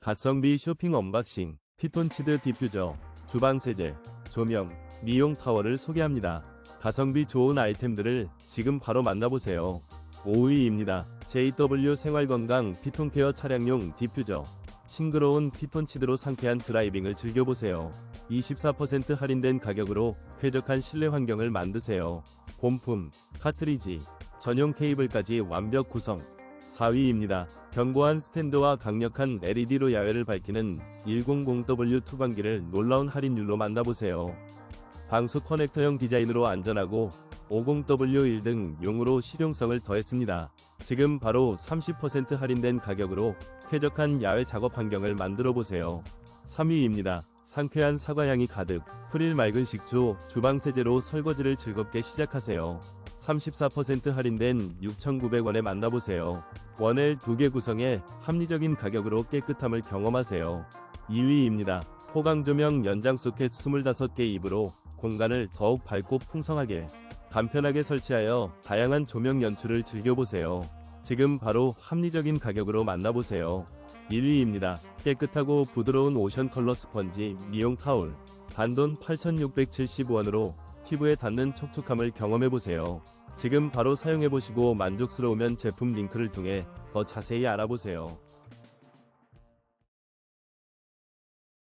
가성비 쇼핑 언박싱, 피톤치드 디퓨저, 주방세제, 조명, 미용 타워를 소개합니다. 가성비 좋은 아이템들을 지금 바로 만나보세요. 5위입니다. JW 생활건강 피톤케어 차량용 디퓨저. 싱그러운 피톤치드로 상쾌한 드라이빙을 즐겨보세요. 24% 할인된 가격으로 쾌적한 실내 환경을 만드세요. 본품, 카트리지, 전용 케이블까지 완벽 구성. 4위입니다. 견고한 스탠드와 강력한 LED로 야외를 밝히는 100W 투광기를 놀라운 할인율로 만나보세요. 방수 커넥터형 디자인으로 안전하고 50W 1 등 용으로 실용성을 더했습니다. 지금 바로 30% 할인된 가격으로 쾌적한 야외 작업 환경을 만들어 보세요. 3위입니다. 상쾌한 사과향이 가득, 프릴 맑은 식초, 주방 세제로 설거지를 즐겁게 시작하세요. 34% 할인된 6,900원에 만나보세요. 원엘 2개 구성에 합리적인 가격으로 깨끗함을 경험하세요. 2위입니다. 호강 조명 연장 소켓 25개 입으로 공간을 더욱 밝고 풍성하게 간편하게 설치하여 다양한 조명 연출을 즐겨보세요. 지금 바로 합리적인 가격으로 만나보세요. 1위입니다. 깨끗하고 부드러운 오션 컬러 스펀지 미용 타올 단돈 8,670원으로 피부에 닿는 촉촉함을 경험해보세요. 지금 바로 사용해보시고 만족스러우면 제품 링크를 통해 더 자세히 알아보세요.